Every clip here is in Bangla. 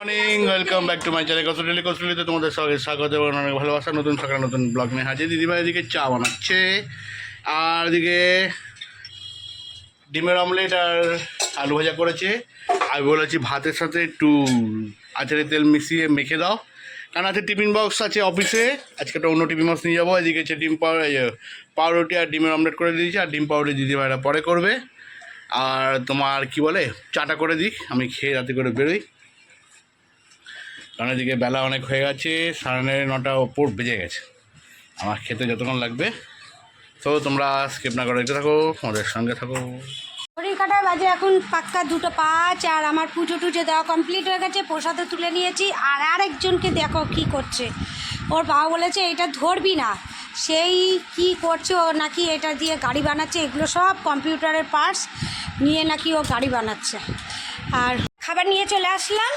Morning welcome back to my channel Kasauli কসুলিতে তোমাদের সবাই স্বাগত এবং অনেক ভালোবাসা। নতুন সকালে নতুন ব্লগ নিয়ে হাজির। দিদিভাই এদিকে চা বানাচ্ছে। আর এদিকে ডিমের অমলেট আর আলু ভাজা করেছে। আমি বলেছি ভাতের সাথে একটু আচারের তেল মিশিয়ে মেখে দাও। কারণ আছে টিফিন বক্স আছে অফিসে আজকে একটা অন্য টিফিন বক্স নিয়ে যাব। এদিকে হচ্ছে ডিম পাউ এই যে পাউরুটি আর ডিমের অমলেট করে দিয়েছি। আর ডিম পাউরুটি দিদিভাইরা পরে করবে। আর তোমার কি বলে? চাটা করে দিই আমি খেয়ে রাতে করে বেরোই। কারণ এদিকে বেলা অনেক হয়ে গেছে, সাড়ে নটা ওপর বেজে গেছে। আমার খেতে যতক্ষণ লাগবে। তো তোমরা স্কিপ না করে থাকো আমাদের সঙ্গে থাকো। ঘড়ির কাটায় বাজে এখন পাক্কা দুটো পাঁচ, আর আমার পুজো টুজো দেওয়া কমপ্লিট হয়ে গেছে, প্রসাদও তুলে নিয়েছি, আর আরেকজনকে দেখো কি করছে। ওর বাবা বলেছে, এটা ধরবি না। সেই কি করছে ও নাকি এটা দিয়ে গাড়ি বানাচ্ছে, এগুলো সব কম্পিউটারের পার্টস নিয়ে নাকি ও গাড়ি বানাচ্ছে। আর খাবার নিয়ে চলে আসলাম।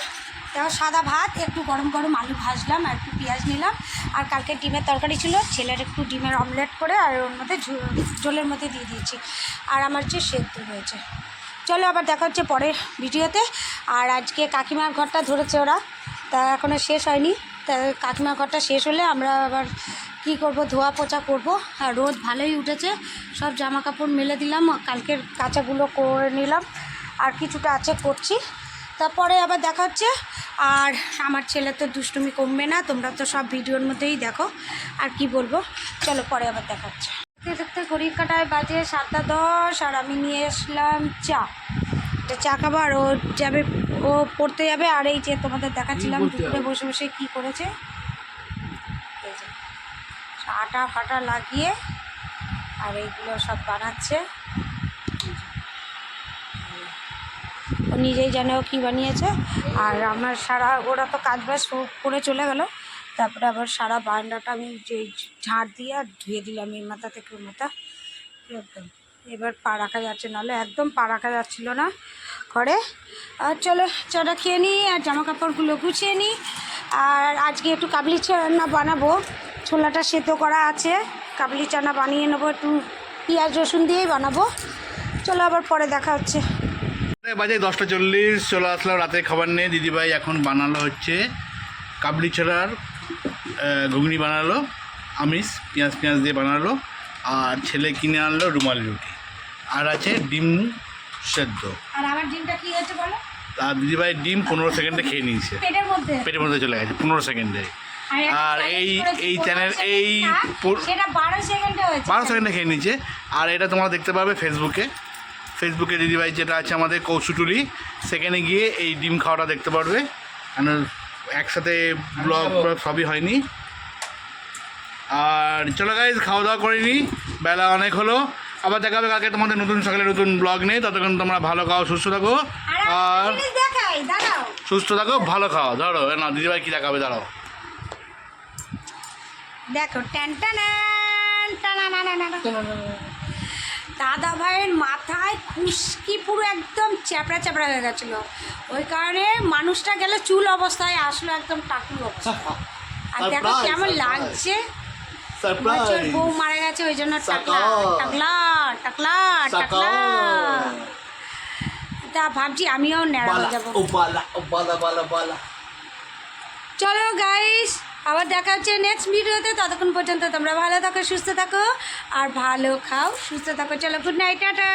দেখো সাদা ভাত, একটু গরম গরম আলু ভাজলাম আর একটু পেঁয়াজ নিলাম। আর কালকে ডিমের তরকারি ছিল, ছেলের একটু ডিমের অমলেট করে আর ওর মধ্যে ঝোলের মধ্যে দিয়ে দিয়েছি। আর আমার যে সেদ্ধ হয়েছে। চলো আবার দেখা হচ্ছে পরের ভিডিওতে। আর আজকে কাকিমার ঘরটা ধরেছে ওরা। তা এখনও শেষ হয়নি। তা কাকিমার ঘরটা শেষ হলে আমরা আবার কি করব, ধোয়া পোছা করব। আর রোদ ভালোই উঠেছে। সব জামা কাপড় মেলে দিলাম। কালকের কাঁচাগুলো করে নিলাম। আর কিছুটা আছে করছি। তারপরে আবার দেখা হচ্ছে। আর আমার ছেলে তো দুষ্টুমি কমবে না তোমরা তো সব ভিডিওর মধ্যেই দেখো। আর কি বলব? চলো পরে আবার দেখা হচ্ছে দেখতে দেখতে ঘড়ির কাটায় বাজে সাতটা দশ আর আমি নিয়ে এসলাম চা। চা খাবার ও যাবে ও পড়তে যাবে আর এই যে তোমাদের দেখাচ্ছিলাম দুপুরে বসে বসে কি করেছে? এই যে আটা ফাটা লাগিয়ে আর এইগুলো সব বানাচ্ছে। ও নিজেই জানে ও কী বানিয়েছে। আর আমার সারা, ওরা তো কাজ বাজ করে চলে গেল। তারপরে আবার সারা বারান্দাটা আমি যে ঝাড় দিয়ে আর ধুয়ে দিলাম এই মাথা থেকে ওই মাথা। একদম। এবার পা রাখা যাচ্ছে, নাহলে একদম পা রাখা যাচ্ছিল না ঘরে। আর চলো, চাটা খেয়ে নিই আর জামা কাপড়গুলো গুছিয়ে নিই। আর আজকে একটু কাবলি চানা বানাবো। ছোলাটা সেদ্ধ করা আছে। কাবলি চানা বানিয়ে নেব, একটু পেঁয়াজ রসুন দিয়েই বানাবো। চলো আবার পরে দেখা হচ্ছে। বাজে দশটা চল্লিশ চলে আসলাম রাতে খাবার নিয়ে। দিদিভাই এখন বানালো হচ্ছে কাবলি ছড়ার ঘুগনি বানালো আমিষ পেঁয়াজ পেঁয়াজ দিয়ে বানালো আর ছেলে কিনে আনলো রুমালি রুটি। আর আছে ডিম সেদ্ধ। আর আমার ডিমটা কি হয়েছে বলো? আর দিদিভাই ডিম পনেরো সেকেন্ডে খেয়ে নিয়েছে। পেটের মধ্যে? পেটের মধ্যে চলে গেছে পনেরো সেকেন্ডে। আর এই- এই চ্যানেল- এই বারো সেকেন্ডে খেয়ে নিয়েছে। আর এটা তোমরা দেখতে পাবে ফেসবুকে ফেসবুকে দিদিভাই যেটা আছে আমাদের কৌশুটুলি সেখানে গিয়ে এই ডিম খাওয়াটা দেখতে পারবে। আর একসাথে ব্লগ ব্লগ সবই হয়নি। আর চলো গাইজ খাওয়া দাওয়া করে নিই বেলা অনেক হলো। আবার দেখা হবে কালকে তোমাদের নতুন সকালে নতুন ব্লগ নেই ততক্ষণ তোমরা ভালো খাও সুস্থ থাকো। আর সুস্থ থাকো ভালো খাও। ধরো না দিদিভাই কী দেখাবে দাঁড়াও। দেখো ট্যান টানান, টানানানানা। দাদা ভাইয়ের মাথায় খুশকি পুরো একদম চ্যাপড়া চ্যাপড়া হয়ে গেছিল। ওই কারণে মানুষটা গেলে চুল অবস্থায় আসলো একদম টাকুর অবস্থা। আর দেখো কেমন লাগছে। বউ মারা গেছে ওই জন্য টাকলা টাকলা টাকলা টাকলা। তা ভাবছি আমিও ন্যাড়া হয়ে যাব। চলো গাইস আবার দেখা হচ্ছে নেক্সট ভিডিওতে। ততক্ষণ পর্যন্ত তোমরা ভালো থাকো, সুস্থ থাকো, আর ভালো খাও, সুস্থ থাকো। চলো গুড নাইট টাটা।